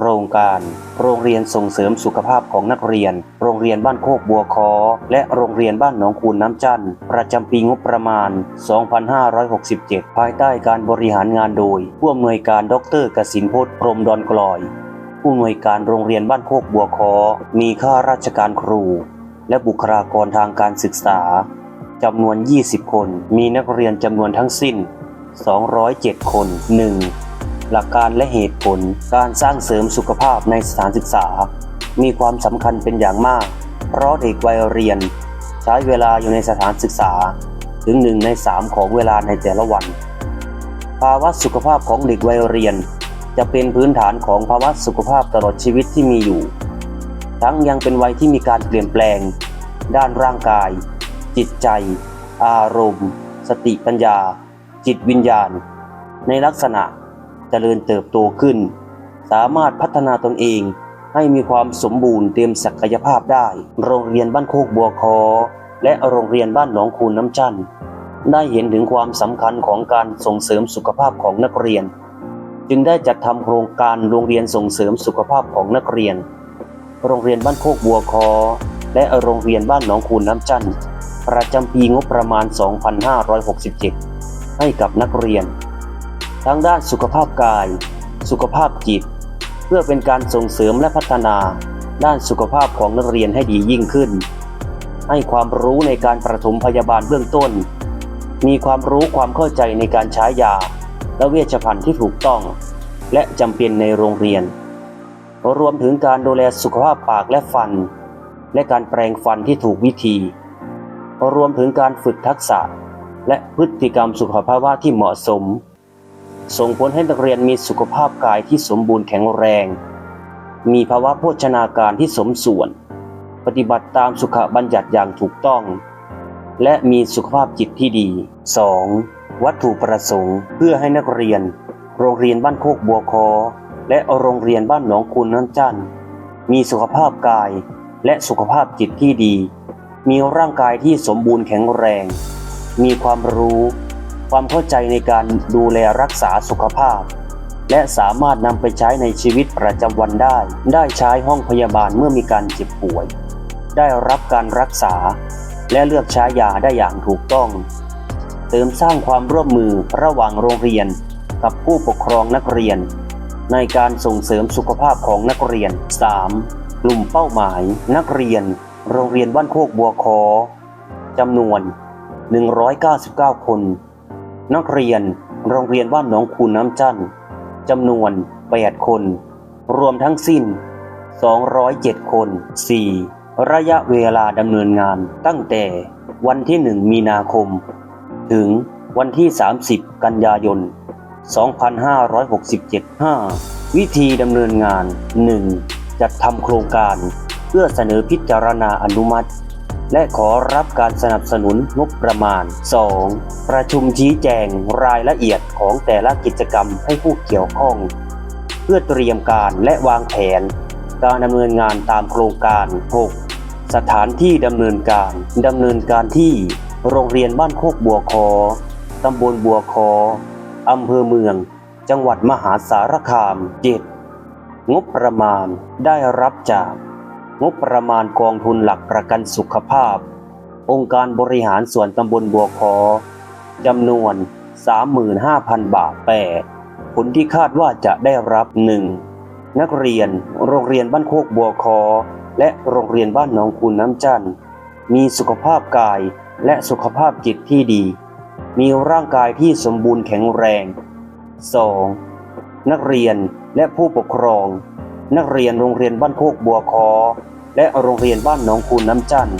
โครงการ โรงเรียนส่งเสริมสุขภาพของนักเรียน โรงเรียนบ้านโคกบัวคอ และโรงเรียนบ้านหนองคูนน้ำจันทร์ประจำปีงบประมาณ 2567 ภายใต้การบริหารงานโดย ผู้อำนวยการดรกสินพจน์พรหมดอนกลอย ผู้อำนวยการโรงเรียนบ้านโคกบัวคอ มีข้าราชการครู และบุคลากรทางการศึกษาจำนวน 20 คน มีนักเรียนจำนวนทั้งสิ้น 207 คน 1. หลักการและเหตุผล การสร้างเสริมสุขภาพในสถานศึกษา มีความสำคัญเป็นอย่างมาก เพราะเด็กวัยเรียน ใช้เวลาอยู่ในสถานศึกษา ถึงหนึ่งในสามของเวลาในแต่ละวัน ภาวะสุขภาพของเด็กวัยเรียน จะเป็นพื้นฐานของภาวะสุขภาพตลอดชีวิตที่มีอยู่ ทั้งยังเป็นวัยที่มีการเปลี่ยนแปลง ด้านร่างกาย จิตใจ อารมณ์ สติปัญญา จิตวิญญาณ ในลักษณะ เจริญเติบโตขึ้น สามารถพัฒนาตนเองให้มีความสมบูรณ์เต็มศักยภาพได้ โรงเรียนบ้านโคกบัวคอ และโรงเรียนบ้านหนองคูนน้ำจันได้เห็นถึงความสำคัญของการส่งเสริมสุขภาพของนักเรียน จึงได้จัดทำโครงการโรงเรียนส่งเสริมสุขภาพของนักเรียน โรงเรียนบ้านโคกบัวคอ และโรงเรียนบ้านหนองคูนน้ำจันประจำปีงบประมาณ 2567 ให้กับนักเรียน ทั้งด้านสุขภาพกาย สุขภาพจิต เพื่อเป็นการส่งเสริมและพัฒนา ด้านสุขภาพของนักเรียนให้ดียิ่งขึ้น ให้ความรู้ในการประถมพยาบาลเบื้องต้น มีความรู้ความเข้าใจในการใช้ยา และเวชภัณฑ์ที่ถูกต้อง และจำเป็นในโรงเรียน รวมถึงการดูแลสุขภาพปากและฟัน และการแปรงฟันที่ถูกวิธี รวมถึงการฝึกทักษะและพฤติกรรมสุขภาวะที่เหมาะสม ส่งผลให้นักเรียนมีสุขภาพกายที่สมบูรณ์แข็งแรง มีภาวะโภชนาการที่สมส่วน ปฏิบัติตามสุขบัญญัติอย่างถูกต้อง และมีสุขภาพจิตที่ดี 2. วัตถุประสงค์เพื่อให้นักเรียน โรงเรียนบ้านโคกบัวคอ และโรงเรียนบ้านหนองคูนน้ำจันทร์มีสุขภาพกายและสุขภาพจิตที่ดี มีร่างกายที่สมบูรณ์แข็งแรง มีความรู้ ความเข้าใจในการดูแลรักษาสุขภาพ และสามารถนำไปใช้ในชีวิตประจำวันได้ ได้ใช้ห้องพยาบาลเมื่อมีการเจ็บป่วย ได้รับการรักษา และเลือกใช้ยาได้อย่างถูกต้อง เสริมสร้างความร่วมมือระหว่างโรงเรียน กับผู้ปกครองนักเรียน ในการส่งเสริมสุขภาพของนักเรียน 3. กลุ่มเป้าหมาย นักเรียน โรงเรียนบ้านโคกบัวคอจำนวน 199 คน นักเรียนโรงเรียนบ้านหนองคูน้ำจันทร์จำนวน 8 คน รวมทั้งสิ้น 207 คน 4. ระยะเวลาดำเนินงานตั้งแต่วันที่ 1 มีนาคม ถึงวันที่ 30 กันยายน 2567 5. วิธีดำเนินงาน 1. จัดทำโครงการเพื่อเสนอพิจารณาอนุมัติ และขอรับการสนับสนุนงบประมาณ 2. ประชุมชี้แจงรายละเอียดของแต่ละกิจกรรมให้ผู้เกี่ยวข้อง เพื่อเตรียมการและวางแผน การดำเนินงานตามโครงการ 6. สถานที่ดำเนินการดำเนินการที่โรงเรียนบ้านโคกบัวคอตำบลบัวคออำเภอเมือง จังหวัดมหาสารคาม 7. งบประมาณได้รับจาก งบประมาณกองทุนหลักประกันสุขภาพ องค์การบริหารส่วนตำบลบัวคอจำนวน 35,000 บาท8ผลที่คาดว่าจะได้รับ 1. นักเรียนโรงเรียนบ้านโคกบัวคอ และโรงเรียนบ้านหนองคูนน้ำจันทร์มีสุขภาพกายและสุขภาพจิตที่ดี มีร่างกายที่สมบูรณ์แข็งแรง 2. นักเรียนและผู้ปกครอง นักเรียนโรงเรียนบ้านโคกบัวคอ และโรงเรียนบ้านหนองคูน้ำจันทร์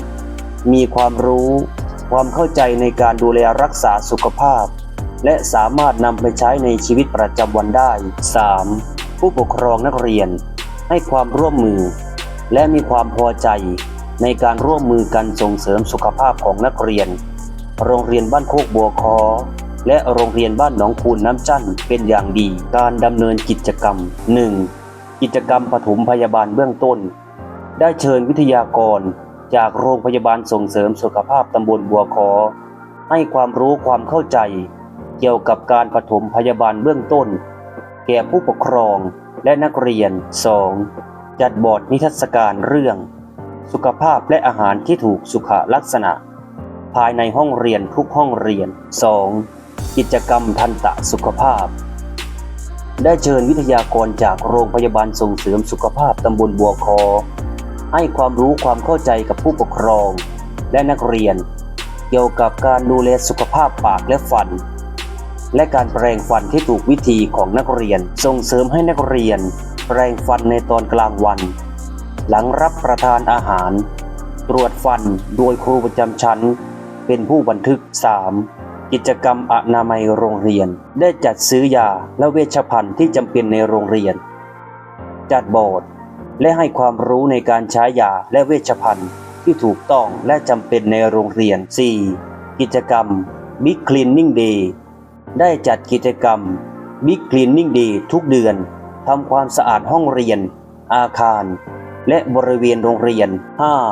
มีความรู้ ความเข้าใจในการดูแลรักษาสุขภาพ และสามารถนำไปใช้ในชีวิตประจำวันได้ 3. ผู้ปกครองนักเรียน ให้ความร่วมมือ และมีความพอใจในการร่วมมือกันส่งเสริมสุขภาพของนักเรียน โรงเรียนบ้านโคกบัวคอ และโรงเรียนบ้านหนองคูนน้ำจันทร์เป็นอย่างดี การดำเนินกิจกรรม 1. กิจกรรมปฐมพยาบาลเบื้องต้น ได้เชิญวิทยากร จากโรงพยาบาลส่งเสริมสุขภาพตำบลบัวคอให้ความรู้ความเข้าใจ เกี่ยวกับการปฐมพยาบาลเบื้องต้น แก่ผู้ปกครองและนักเรียน 2. จัดบอร์ดนิทรรศการเรื่อง สุขภาพและอาหารที่ถูกสุขลักษณะ ภายในห้องเรียนทุกห้องเรียน 2. กิจกรรมทันตะสุขภาพ ได้เชิญวิทยากรจากโรงพยาบาลส่งเสริมสุขภาพตำบลบัวคอ ให้ความรู้ความเข้าใจกับผู้ปกครอง และนักเรียน เกี่ยวกับการดูแลสุขภาพปากและฟัน และการแปรงฟันที่ถูกวิธีของนักเรียน ส่งเสริมให้นักเรียน แปรงฟันในตอนกลางวัน หลังรับประทานอาหาร ตรวจฟันโดยครูประจำชั้น เป็นผู้บันทึก 3. กิจกรรมอนามัยโรงเรียน ได้จัดซื้อยาและเวชภัณฑ์ที่จำเป็นในโรงเรียน จัดบอร์ดและให้ความรู้ในการใช้ยาและเวชภัณฑ์ที่ถูกต้องและจำเป็นในโรงเรียน 4. กิจกรรม Big Cleaning Day ได้จัดกิจกรรม Big Cleaning Day ทุกเดือนทำความสะอาดห้องเรียน อาคาร และบริเวณโรงเรียน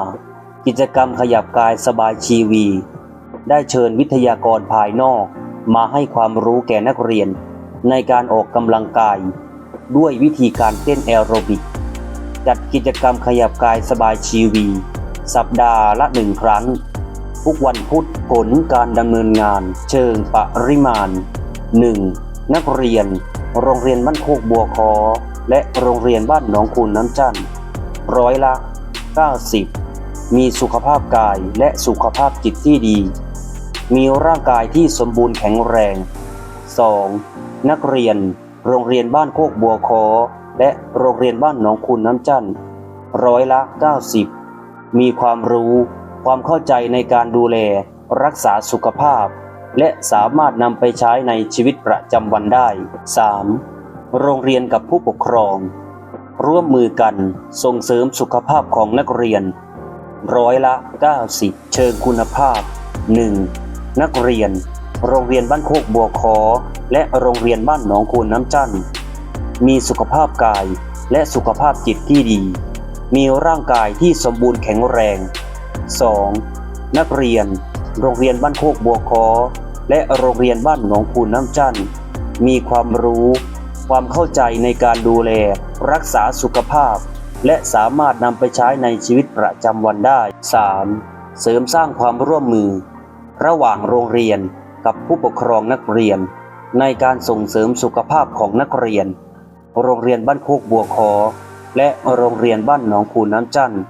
5. กิจกรรมขยับกายสบายชีวี ได้เชิญวิทยากรภายนอก มาให้ความรู้แก่นักเรียน ในการออกกำลังกาย ด้วยวิธีการเต้นแอโรบิก จัดกิจกรรมขยับกายสบายชีวี สัปดาห์ละหนึ่งครั้ง ทุกวันพุธผลการดำเนินงาน เชิงปริมาณ 1. นักเรียน โรงเรียนบ้านโคกบัวคอ และโรงเรียนบ้านหนองคูนน้ำจันทร์ร้อยละ 90 มีสุขภาพกายและสุขภาพจิตที่ดี มีร่างกายที่สมบูรณ์แข็งแรง 2. นักเรียน โรงเรียนบ้านโคกบัวคอ และโรงเรียนบ้านหนองคูนน้ำจันทร์ร้อยละ 90 มีความรู้ ความเข้าใจในการดูแล รักษาสุขภาพ และสามารถนำไปใช้ในชีวิตประจำวันได้ 3. โรงเรียนกับผู้ปกครอง ร่วมมือกันส่งเสริมสุขภาพของนักเรียน ร้อยละ 90 เชิงคุณภาพ 1. นักเรียน โรงเรียนบ้านโคกบัวคอ และโรงเรียนบ้านหนองคูนน้ำจันทร์มีสุขภาพกายและสุขภาพจิตที่ดี มีร่างกายที่สมบูรณ์แข็งแรง 2. นักเรียน โรงเรียนบ้านโคกบัวคอ และโรงเรียนบ้านหนองคูนน้ำจันทร์มีความรู้ ความเข้าใจในการดูแล รักษาสุขภาพ และสามารถนำไปใช้ในชีวิตประจำวันได้ 3. เสริมสร้างความร่วมมือ ระหว่างโรงเรียนกับผู้ปกครองนักเรียน ในการส่งเสริมสุขภาพของนักเรียน โรงเรียนบ้านโคกบัวคอ และโรงเรียนบ้านหนองคูน้ำจันทร์